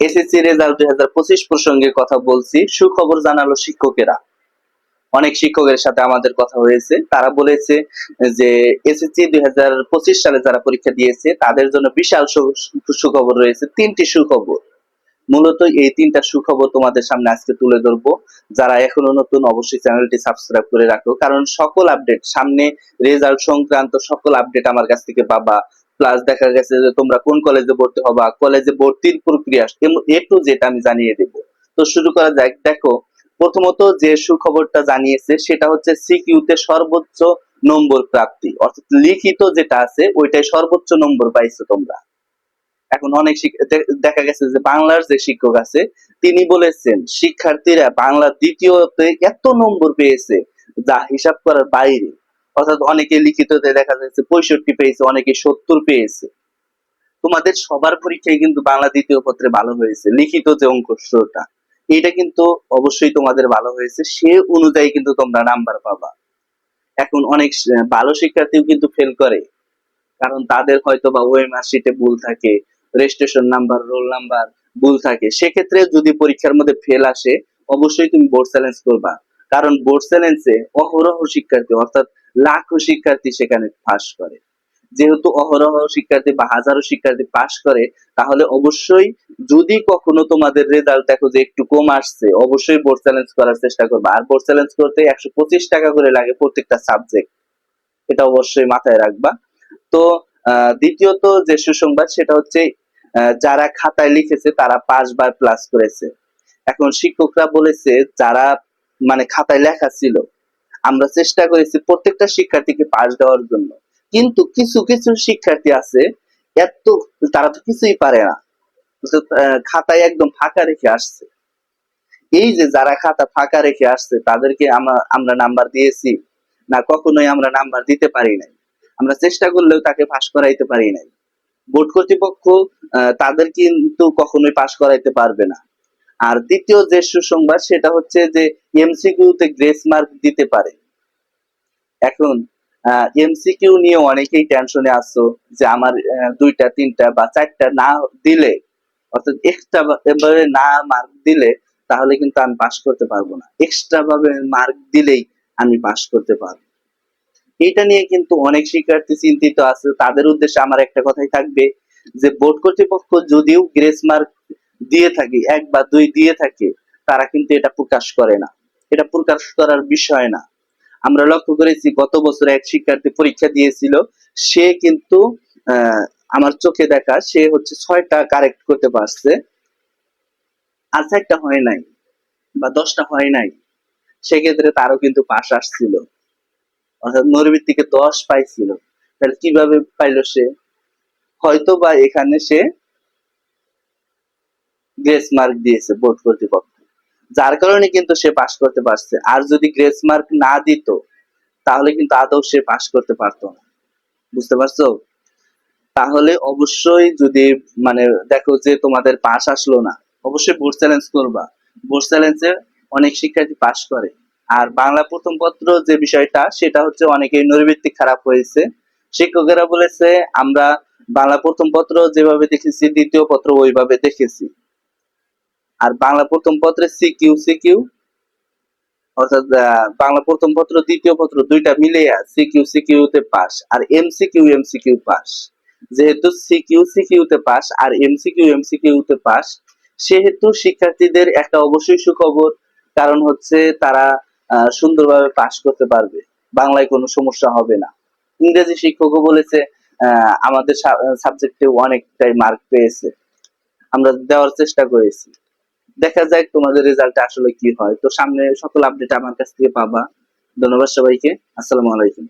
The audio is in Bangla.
এসএসসি রেজাল্ট দুই হাজার পঁচিশ প্রসঙ্গে কথা বলছি। সুখবর জানালো শিক্ষকেরা। অনেক শিক্ষকের সাথে আমাদের কথা হয়েছে। তারা বলেছে যে, এসএসসি দুই হাজার পঁচিশ সালে যারা পরীক্ষা দিয়েছে, তাদের জন্য বিশাল সুখবর রয়েছে। তিনটি সুখবর। মূলত এই তিনটা সুখবর তোমাদের সামনে আজকে তুলে ধরবো। যারা এখনও নতুন, অবশ্যই চ্যানেলটি সাবস্ক্রাইব করে রাখো। কারণ সকল আপডেট, সামনে রেজাল্ট সংক্রান্ত সকল আপডেট আমার কাছ থেকে পাবা। প্লাস দেখা গেছে যে তোমরা কোন কলেজে ভর্তি হবা কলেজে ভর্তির প্রক্রিয়া এ টু জেড আমি জানিয়ে দেব। তো শুরু করা যাক। দেখো, প্রথমত যে সুখবরটা জানিয়েছে, সেটা হচ্ছে সিকিউতে সর্বোচ্চ নম্বর প্রাপ্তি। অর্থাৎ লিখিত যেটা আছে, ওইটাই সর্বোচ্চ নম্বর পাইছো তোমরা। এখন অনেক দেখা গেছে যে বাংলার যে শিক্ষক আছে, তিনি বলেছেন, শিক্ষার্থীরা বাংলা দ্বিতীয়তে এত নম্বর পেয়েছে যা হিসাব করার বাইরে। অর্থাৎ অনেকে লিখিততে দেখা যাচ্ছে পঁয়ষট্টি পেয়েছে, অনেকে সত্তর পেয়েছে। তোমাদের সবার পরীক্ষায় কিন্তু বাংলা দ্বিতীয় পত্রে ভালো হয়েছে, লিখিত যে অঙ্কটা এটা কিন্তু অবশ্যই তোমাদের ভালো হয়েছে, সে অনুযায়ী কিন্তু তোমরা নাম্বার পাবা। এখন অনেক ভালো শিক্ষার্থীও কিন্তু ফেল করে, কারণ তাদের হয়তো বা ওই মার্কশিটে ভুল থাকে রেজিস্ট্রেশন নাম্বার রোল নাম্বার ভুল থাকে। সেক্ষেত্রে যদি পরীক্ষার মধ্যে ফেল আসে, অবশ্যই তুমি বোর্ড চ্যালেঞ্জ করবা। কারণ বোর্ড চ্যালেঞ্জে অহরহ শিক্ষার্থী, অর্থাৎ লাখো শিক্ষার্থী সেখানে পাস করে। যেহেতু অহরহ শিক্ষার্থী বা হাজারো শিক্ষার্থী পাস করে, তাহলে অবশ্যই যদি কখনো তোমাদের রেজাল্ট দেখো যে একটু কম আসছে, অবশ্যই বোর্ড চ্যালেঞ্জ করার চেষ্টা করবে। আর বোর্ড চ্যালেঞ্জ করতে একশো পঁচিশ টাকা করে লাগে প্রত্যেকটা সাবজেক্ট এটা অবশ্যই মাথায় রাখবা। তো দ্বিতীয়ত যে সুসংবাদ সেটা হচ্ছে যারা খাতায় লিখেছে তারা পাঁচ বার প্লাস করেছে। এখন শিক্ষকরা বলেছে যারা মানে খাতায় লেখা ছিল আমরা চেষ্টা করেছি প্রত্যেকটা শিক্ষার্থীকে পাস দেওয়ার জন্য। কিন্তু কিছু কিছু শিক্ষার্থী আছে, এত, তারা তো কিছুই পারে না। খাতায় একদম ফাঁকা রেখে আসছে। এই যে যারা খাতা ফাঁকা রেখে আসছে, তাদেরকে আমরা আমরা নাম্বার দিয়েছি, না কখনোই আমরা নাম্বার দিতে পারি নাই। আমরা চেষ্টা করলেও তাকে পাশ করাইতে পারি নাই। বোর্ড কর্তৃপক্ষ তাদের কিন্তু কখনোই পাশ করাইতে পারবে না। আর দ্বিতীয় যে সুসংবাদ, সেটা হচ্ছে যে এমসিকিউতে গ্রেস মার্ক দিতে পারে। এখন এমসিকিউ নিয়ে অনেকেই টেনশনে আসছো যে আমার দুইটা, তিনটা বা চারটা না দিলে, অর্থাৎ এক্সট্রা এবারে না মার্ক দিলে, তাহলে কিন্তু আমি পাশ করতে পারব না। এক্সট্রা ভাবে মার্ক দিলেই আমি পাশ করতে পারব। এটা নিয়ে কিন্তু অনেক শিক্ষার্থী চিন্তিত আছে। তাদের উদ্দেশ্যে আমার একটা কথাই থাকবে যে, বোর্ড কর্তৃপক্ষ যদিও গ্রেস মার্ক দিয়ে থাকে, এক বা দুই দিয়ে থাকে, তারা কিন্তু এটা প্রকাশ করে না। এটা প্রকাশ করার বিষয় না। আমরা লক্ষ্য করেছি, গত বছর এক শিক্ষার্থী পরীক্ষা দিয়েছিল, সে কিন্তু আমার চোখে দেখা, সে হচ্ছে ছয়টা কারেক্ট করতে পারছে। আর একটা হয় নাই, বা দশটা হয় নাই। সেক্ষেত্রে তারও কিন্তু পাশ আসছিল। অর্থাৎ নৈর্ভিত্তিকে দশ পাইছিল। তাহলে কীভাবে পাইলো সে? হয়তো বা এখানে সে গ্রেস মার্ক দিয়েছে বোর্ড কর্তৃপক্ষ যার কারণে কিন্তু সে পাশ করতে পারছে। আর যদি গ্রেস মার্ক না দিত, তাহলে কিন্তু আদৌ সে পাশ করতে পারতো না। বুঝতে পারছ? তাহলে অবশ্যই যদি মানে দেখো যে তোমাদের পাশ আসলো না, অবশ্যই বোর্ড চ্যালেঞ্জ করবা। বোর্ড চ্যালেঞ্জে অনেক শিক্ষার্থী পাশ করে। আর বাংলা প্রথম পত্র যে বিষয়টা, সেটা হচ্ছে অনেকেই নৈর্ভিত্তিক খারাপ হয়েছে। শিক্ষকেরা বলেছে, আমরা বাংলা প্রথম পত্র যেভাবে দেখেছি, দ্বিতীয় পত্র ওইভাবে দেখেছি। আর বাংলা প্রথম পত্রে সিকিউ সিকিউ, অর্থাৎ বাংলা প্রথম পত্র, দ্বিতীয় পত্র দুইটা মিলে সিকিউ সিকিউ তে পাস আর এমসিকিউ এমসিকিউ পাস। যেহেতু সিকিউ সিকিউ তে পাস আর এমসিকিউ এমসিকিউ তে পাস, সেহেতু শিক্ষার্থীদের একটা অবশ্যই সুখবর, কারণ হচ্ছে তারা সুন্দরভাবে পাস করতে পারবে। বাংলায় কোনো সমস্যা হবে না। ইংরেজি শিক্ষকও বলেছে আমাদের সাবজেক্টে অনেকটাই মার্ক পেয়েছে। আমরা দেওয়ার চেষ্টা করেছি। দেখা যাক তোমাদের রেজাল্ট আসলে কি হয়। তো সামনে সকল আপডেট আমার কাছ থেকে পাবা। ধন্যবাদ সবাইকে। আসসালামু আলাইকুম।